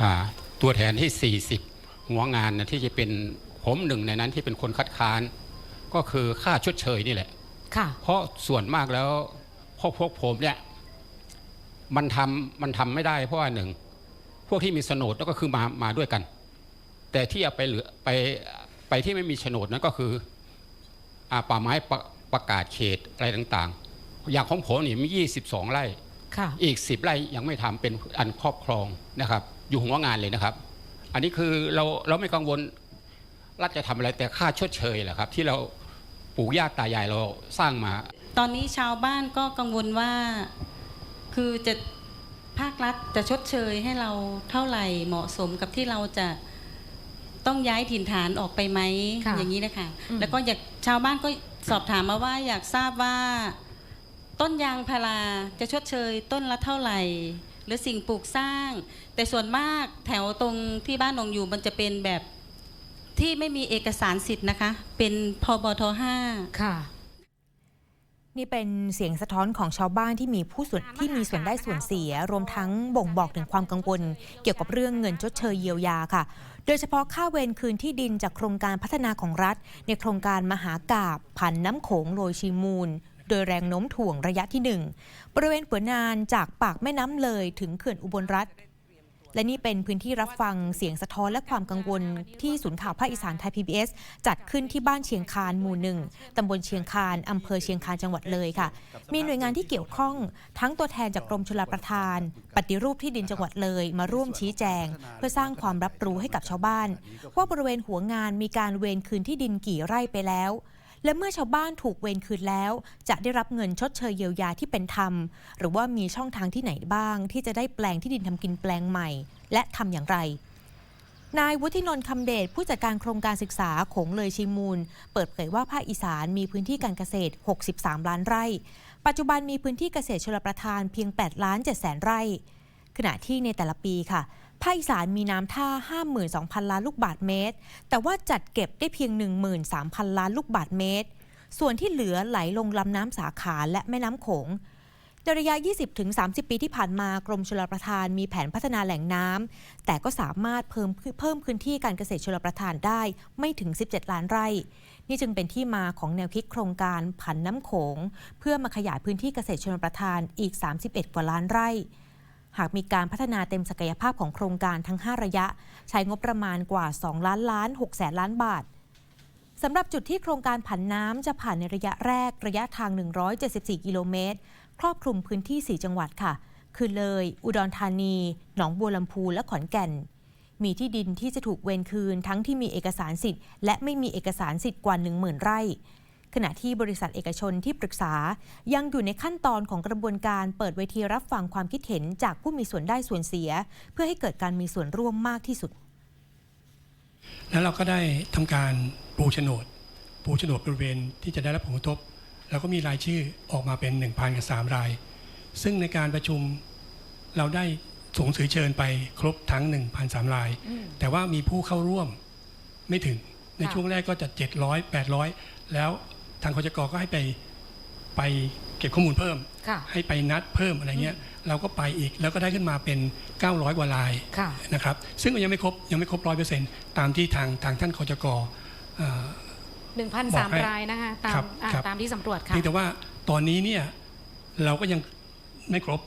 อ่าตัวแทนที่ 40 หัวงานนะที่จะเป็นผมหนึ่งในนั้นที่เป็นคนคัดค้าน ก็คือค่าชดเชยนี่แหละค่ะเพราะส่วนมากแล้วพวกพวกผมเนี่ยมันทำมันทำไม่ได้เพราะว่าหนึ่งพวกที่มีโฉนดแล้วก็คือมามาด้วยกัน แต่ที่เอาไปเหลือไปไปที่ไม่มีโฉนดนั้นก็คืออาป่าไม้ประประกาศเขตอะไรต่างๆ อย่างของผมนี่มี 22 ไร่ค่ะ อีก 10 ไร่ยังไม่ทำเป็นอันครอบครองนะครับ อยู่หัวงานเลยนะครับ อันนี้คือเราเราไม่กังวลรัฐจะทำอะไรแต่ค่าชดเชยแหละครับ ที่เราปู่ย่าตายายเราสร้างมา ตอนนี้ชาวบ้านก็กังวลว่าคือจะภาครัฐจะชดเชยให้เราเท่าไหร่เหมาะสมกับที่เราจะต้องย้ายถิ่นฐานออกไปไหมค่ะอย่างนี้นะคะอืมแล้วก็อยากชาวบ้านก็สอบถามมาว่าอยากทราบว่า ต้นยางพาราจะชดเชยต้นละเท่าไหร่ หรือสิ่งปลูกสร้าง แต่ส่วนมากแถวตรงที่บ้านหนองอยู่มันจะเป็นแบบที่ไม่มีเอกสารสิทธิ์นะคะ เป็นพบทห้าค่ะนี่เป็นเสียงสะท้อนของชาวบ้านที่มีผู้ส่วนที่มีส่วนได้ส่วนเสีย รวมทั้งบ่งบอกถึงความกังวล เกี่ยวกับเรื่องเงินชดเชยเยียวยาค่ะ โดยเฉพาะค่าเวรคืนที่ดินจากโครงการพัฒนาของรัฐ ในโครงการมหากาบผันน้ำโขงโรยชีมูล โดยแรงโน้มถ่วงระยะที่ 1 บริเวณหัวนานจากปากแม่น้ำเลยถึงเขื่อนอุบลรัฐ และนี่เป็นพื้นที่รับฟังเสียงสะท้อนและความกังวลที่ศูนย์ข่าวภาคอีสานไทย PBS จัดขึ้นที่บ้านเชียงคานหมู่หนึ่งตำบลเชียงคานอำเภอเชียงคานจังหวัดเลยค่ะ มีหน่วยงานที่เกี่ยวข้องทั้งตัวแทนจากกรมชลประทาน ปฏิรูปที่ดินจังหวัดเลย มาร่วมชี้แจง เพื่อสร้างความรับรู้ให้กับชาวบ้าน ว่าบริเวณหัวงานมีการเวรคืนที่ดินกี่ไร่ไปแล้ว และเมื่อชาวบ้านถูกเวรคืนแล้ว จะได้รับเงินชดเชยเยียวยาที่เป็นธรรม หรือว่ามีช่องทางที่ไหนบ้าง ที่จะได้แปลงที่ดินทำกินแปลงใหม่ และทำอย่างไรนายวุฒินนท์คำเดชผู้จัดการโครงการศึกษาโขงเลยชิมูล เปิดเผยว่าภาคอีสานมีพื้นที่การเกษตร 63 ล้านไร่ ปัจจุบันมีพื้นที่เกษตรชลประทานเพียง 8 ล้าน7แสนไร่ ขณะที่ในแต่ละปีค่ะ ภาคอีสานมีน้ำท่า 52,000 ล้านลูกบาทเมตร แต่ว่าจัดเก็บได้เพียง 13,000 ล้านลูกบาทเมตร ส่วนที่เหลือไหลลงลำน้ำสาขาและแม่น้ำโขงในระยะ 20-30 ปีที่ผ่านมากรมชลประทานมีแผนพัฒนาแหล่งน้ำแต่ก็สามารถเพิ่มเพิ่มพื้นที่การเกษตรชลประทานได้ไม่ถึง 17 ล้านไร่ นี่จึงเป็นที่มาของแนวคิดโครงการผันน้ำโขง เพื่อมาขยายพื้นที่เกษตรชลประทานอีก 31 กว่าล้านไร่ หากมีการพัฒนาเต็มศักยภาพของโครงการทั้ง 5 ระยะ ใช้งบประมาณกว่า 2 ล้านล้าน6แสนล้านบาทสำหรับจุดที่โครงการผันน้ำจะผ่านในระยะแรกระยะทาง 174 กิโลเมตร ครอบคลุมพื้นที่ 4 จังหวัดค่ะ คือเลย อุดรธานี หนองบัวลำพู และขอนแก่น มีที่ดินที่จะถูกเวนคืนทั้งที่มีเอกสารสิทธิ์ และไม่มีเอกสารสิทธิ์กว่า 10,000 ไร่ ขณะที่บริษัทเอกชนที่ปรึกษา ยังอยู่ในขั้นตอนของกระบวนการเปิดเวทีรับฟังความคิดเห็นจากผู้มีส่วนได้ส่วนเสีย เพื่อให้เกิดการมีส่วนร่วมมากที่สุด แล้วเราก็ได้ทำการปูโฉนด ปูโฉนดบริเวณที่จะได้รับผลกระทบ แล้วก็มีรายชื่อออกมาเป็น1,000กับ3ราย ซึ่งในการประชุมเราได้ส่งสือเชิญไปครบทั้ง1,003ราย แต่ว่ามีผู้เข้าร่วมไม่ถึงในช่วงแรกก็จะ700 800 แล้ว ทางคจกก็ให้ไปไปเก็บข้อมูลเพิ่ม ค่ะ ให้ไปนัดเพิ่มอะไรเงี้ยเราก็ไปอีกแล้วก็ได้ขึ้นมาเป็น 900กว่ารายค่ะ นะครับซึ่งก็ยังไม่ครบยังไม่ครบร้อยเปอร์เซ็นต์ตามที่ทางทางท่านคจกเอ่อ บอกให้1,003รายนะคะตาครัมบอ่าครับ ตามที่สำรวจค่ะ เพียงแต่ว่าตอนนี้เนี่ยเราก็ยังไม่ครบ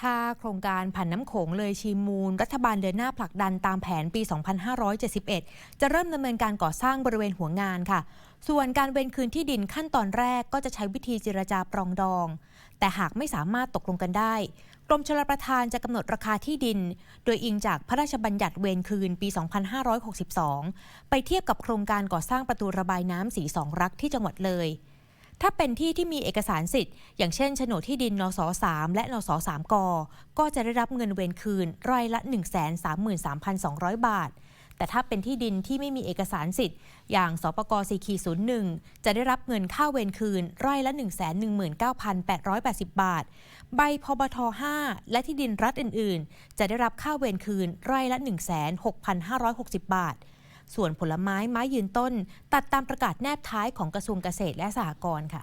ถ้าโครงการผันน้ำโขงเลยชีมูล รัฐบาลเดินหน้าผลักดันตามแผนปี 2571 จะเริ่มดำเนินการก่อสร้างบริเวณหัวงานค่ะ ส่วนการเวนคืนที่ดินขั้นตอนแรกก็จะใช้วิธีเจรจาปรองดอง แต่หากไม่สามารถตกลงกันได้ กรมชลประทานจะกำหนดราคาที่ดิน โดยอิงจากพระราชบัญญัติเวรคืนปี 2562 ไปเทียบกับโครงการก่อสร้างประตูระบายน้ำสีสองรักที่จังหวัดเลย ถ้าเป็นที่ที่มีเอกสารสิทธิ์ อย่างเช่นโฉนดที่ดินนส3และนส3ก ก็จะได้รับเงินเวรคืนไร่ละ 133,200 บาท แต่ถ้าเป็นที่ดินที่ไม่มีเอกสารสิทธิ์ อย่างสปก4ขี01จะได้รับเงินค่าเวรคืนไร่ละ 119,880 บาท ใบพบท 5 และที่ดินรัฐอื่น ๆ จะได้รับค่าเวรคืนไร่ละ 16,560 บาท ส่วนผลไม้ไม้ยืนต้น ตัดตามประกาศแนบท้ายของกระทรวงเกษตรและสหกรณ์ค่ะ